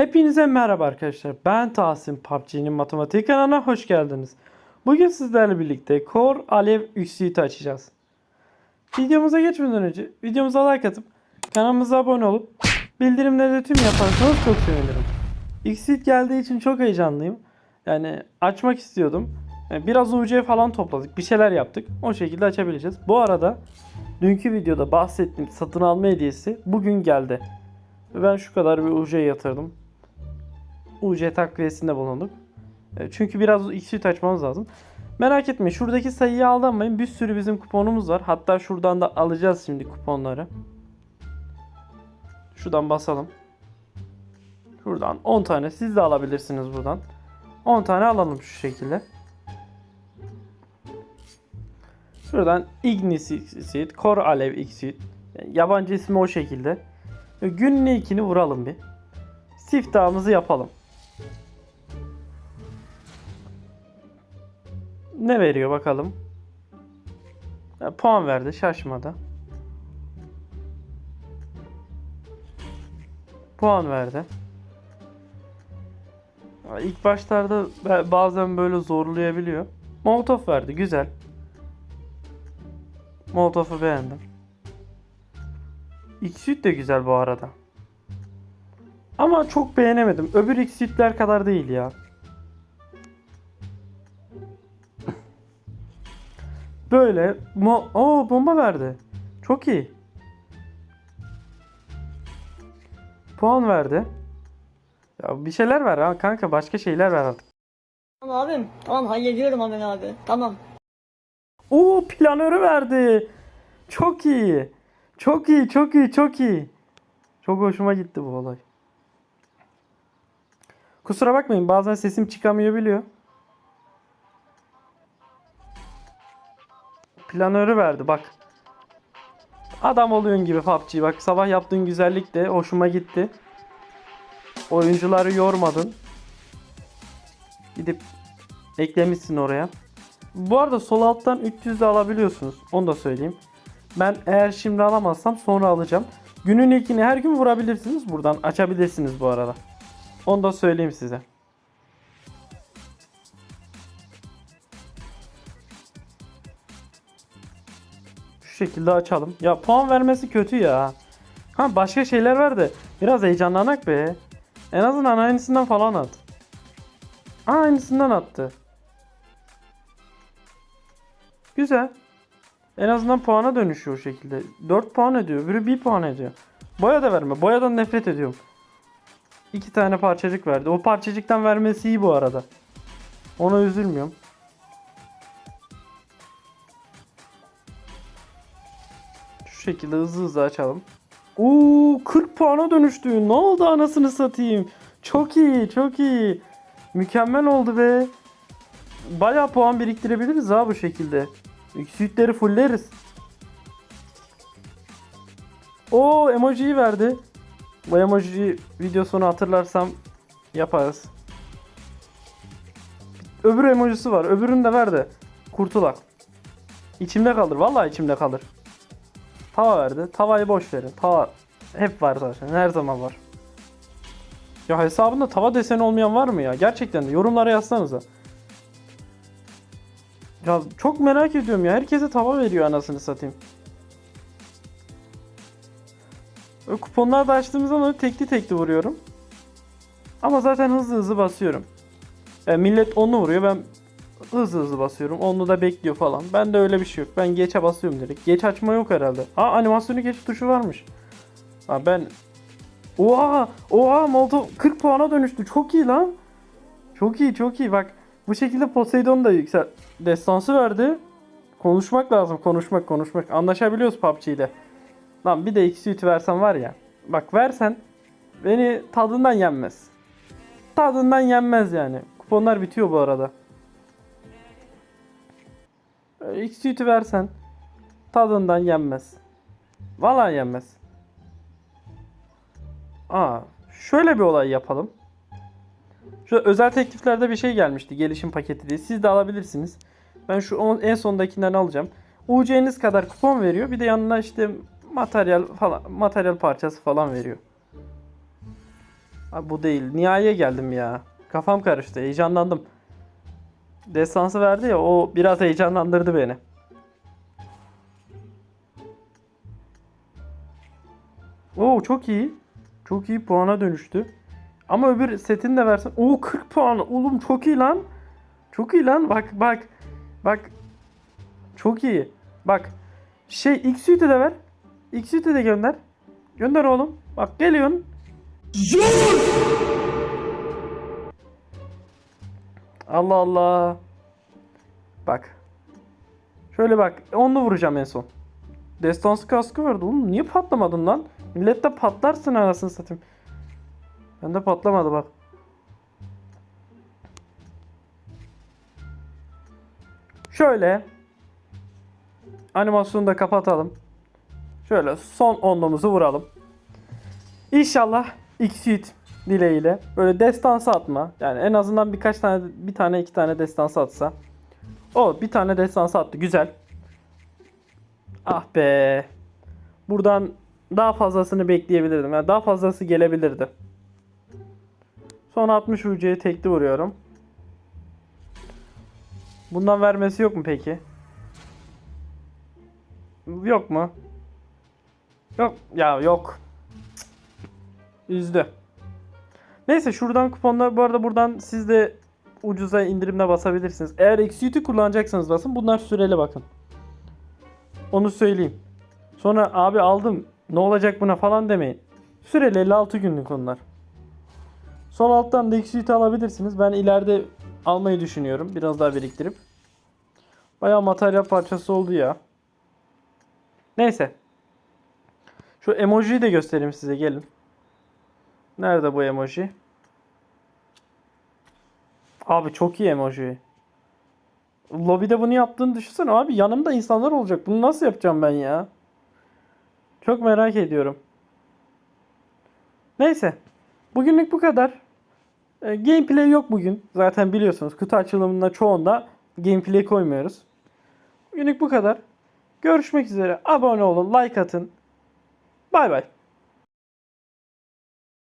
Hepinize merhaba arkadaşlar. Ben Tahsin PUBG'nin matematik kanalına hoş geldiniz. Bugün sizlerle birlikte Core Alev Üksüyüt'ü açacağız. Videomuza geçmeden önce videomuza like atıp kanalımıza abone olup bildirimleri de tüm yaparsanız çok sevinirim. Üksüyüt geldiği için çok heyecanlıyım. Yani açmak istiyordum. Yani Biraz UC falan topladık. Bir şeyler yaptık. O şekilde açabileceğiz. Bu arada dünkü videoda bahsettiğim satın alma hediyesi bugün geldi. Ben şu kadar bir UC yatırdım. UC takviyesinde bulunduk. E, Çünkü biraz X açmamız lazım. Merak etmeyin şuradaki sayıyı aldanmayın. Bir sürü bizim kuponumuz var. Hatta şuradan da alacağız şimdi kuponları. Şuradan basalım. Şuradan 10 tane siz de alabilirsiniz buradan. 10 tane alalım şu şekilde. Şuradan Ignis Exit, Core Alev Exit. Yani yabancı ismi o şekilde. Günün ilkini vuralım bir. Siftahımızı yapalım. Ne veriyor bakalım. Ha, puan verdi şaşmadı. Puan verdi. Ha, İlk başlarda ba- bazen böyle zorlayabiliyor. Molotov verdi güzel. Molotov'u beğendim. Xsuit de güzel bu arada. Ama çok beğenemedim. Öbür Xsuit'ler kadar değil ya. Böyle mo Oo, bomba verdi. Çok iyi. Puan verdi. Ya bir şeyler ver ha kanka başka şeyler ver artık. Tamam abim. Tamam hallediyorum hemen abi. Tamam. Oo planörü verdi. Çok iyi. Çok iyi, çok iyi, çok iyi. Çok hoşuma gitti bu olay. Kusura bakmayın bazen sesim çıkamıyor biliyor. Planörü verdi bak. Adam oluyorsun gibi PUBG bak sabah yaptığın güzellik de hoşuma gitti. Oyuncuları yormadın. Gidip eklemişsin oraya. Bu arada sol alttan 300 de alabiliyorsunuz. Onu da söyleyeyim. Ben eğer şimdi alamazsam sonra alacağım. Günün ilkini her gün vurabilirsiniz. Buradan açabilirsiniz bu arada. Onu da söyleyeyim size. Şekilde açalım. Ya puan vermesi kötü ya. Ha başka şeyler verdi. Biraz heyecanlanak be. En azından aynısından falan at. Aa, aynısından attı. Güzel. En azından puana dönüşüyor o şekilde. 4 puan ediyor. Biri 1 puan ediyor. Boya da verme. Boyadan nefret ediyorum. İki tane parçacık verdi. O parçacıktan vermesi iyi bu arada. Ona üzülmüyorum. Şekilde hızlı hızlı açalım. Oo 40 puana dönüştü. Ne oldu anasını satayım. Çok iyi, çok iyi. Mükemmel oldu be. Bayağı puan biriktirebiliriz ha bu şekilde. Yüksekleri fulleriz. O emojiyi verdi. Bu emoji videosunu hatırlarsam yaparız. Öbür emojisi var. Öbürünü de ver de kurtulak. İçimde kalır. Vallahi içimde kalır. Tava verdi. Tavayı boş verin. Tava hep var zaten. Her zaman var. Ya hesabında tava deseni olmayan var mı ya? Gerçekten de yorumlara yazsanıza. Ya çok merak ediyorum ya. Herkese tava veriyor anasını satayım. Ö, Kuponlar da açtığım zaman tekli tekli vuruyorum. Ama zaten hızlı hızlı basıyorum. E, millet onu vuruyor ben hızlı hızlı basıyorum. Onu da bekliyor falan. Ben de öyle bir şey yok. Ben geçe basıyorum direkt. Geç açma yok herhalde. Aa animasyonu geç tuşu varmış. Ha ben Oha! Oha! Molotov 40 puana dönüştü. Çok iyi lan. Çok iyi, çok iyi. Bak bu şekilde Poseidon da yüksel destansı verdi. Konuşmak lazım. Konuşmak, konuşmak. Anlaşabiliyoruz PUBG ile. Lan bir de X versen var ya. Bak versen beni tadından yenmez. Tadından yenmez yani. Kuponlar bitiyor bu arada. X versen tadından yenmez. Vallahi yenmez. Aa, şöyle bir olay yapalım. Şu özel tekliflerde bir şey gelmişti. Gelişim paketi diye. Siz de alabilirsiniz. Ben şu on- en sondakinden alacağım. UC'niz kadar kupon veriyor. Bir de yanına işte materyal falan materyal parçası falan veriyor. Abi bu değil. Nihaiye geldim ya. Kafam karıştı. Heyecanlandım. Destansı verdi ya o biraz heyecanlandırdı beni. Oo çok iyi. Çok iyi puana dönüştü. Ama öbür setini de versen. Oo 40 puan. Oğlum çok iyi lan. Çok iyi lan. Bak bak. Bak. Çok iyi. Bak. Şey X suite'i de ver. X suite'i de gönder. Gönder oğlum. Bak geliyorsun. Allah Allah. Bak. Şöyle bak. Onlu vuracağım en son. Destansı kaskı vardı oğlum. Niye patlamadın lan? Millette patlarsın anasını satayım. Bende patlamadı bak. Şöyle. Animasyonu da kapatalım. Şöyle son onluğumuzu vuralım. İnşallah X-Suite dileğiyle böyle destansı atma. Yani en azından birkaç tane bir tane iki tane destansı atsa. O bir tane destansı attı. Güzel. Ah be. Buradan daha fazlasını bekleyebilirdim. Yani daha fazlası gelebilirdi. Son 60 UC'ye tekli vuruyorum. Bundan vermesi yok mu peki? Yok mu? Yok. Ya yok. Üzdü. Neyse şuradan kuponlar bu arada buradan siz de ucuza indirimle basabilirsiniz. Eğer Xute kullanacaksanız basın. Bunlar süreli bakın. Onu söyleyeyim. Sonra abi aldım ne olacak buna falan demeyin. Süreli 56 günlük onlar. Sol alttan da Xute alabilirsiniz. Ben ileride almayı düşünüyorum. Biraz daha biriktirip. Bayağı materyal parçası oldu ya. Neyse. Şu emojiyi de göstereyim size gelin. Nerede bu emoji? Abi çok iyi emoji. Lobide bunu yaptığını düşünsene abi yanımda insanlar olacak. Bunu nasıl yapacağım ben ya? Çok merak ediyorum. Neyse. Bugünlük bu kadar. E, gameplay yok bugün. Zaten biliyorsunuz kutu açılımında çoğunda gameplay koymuyoruz. Bugünlük bu kadar. Görüşmek üzere. Abone olun, like atın. Bay bay.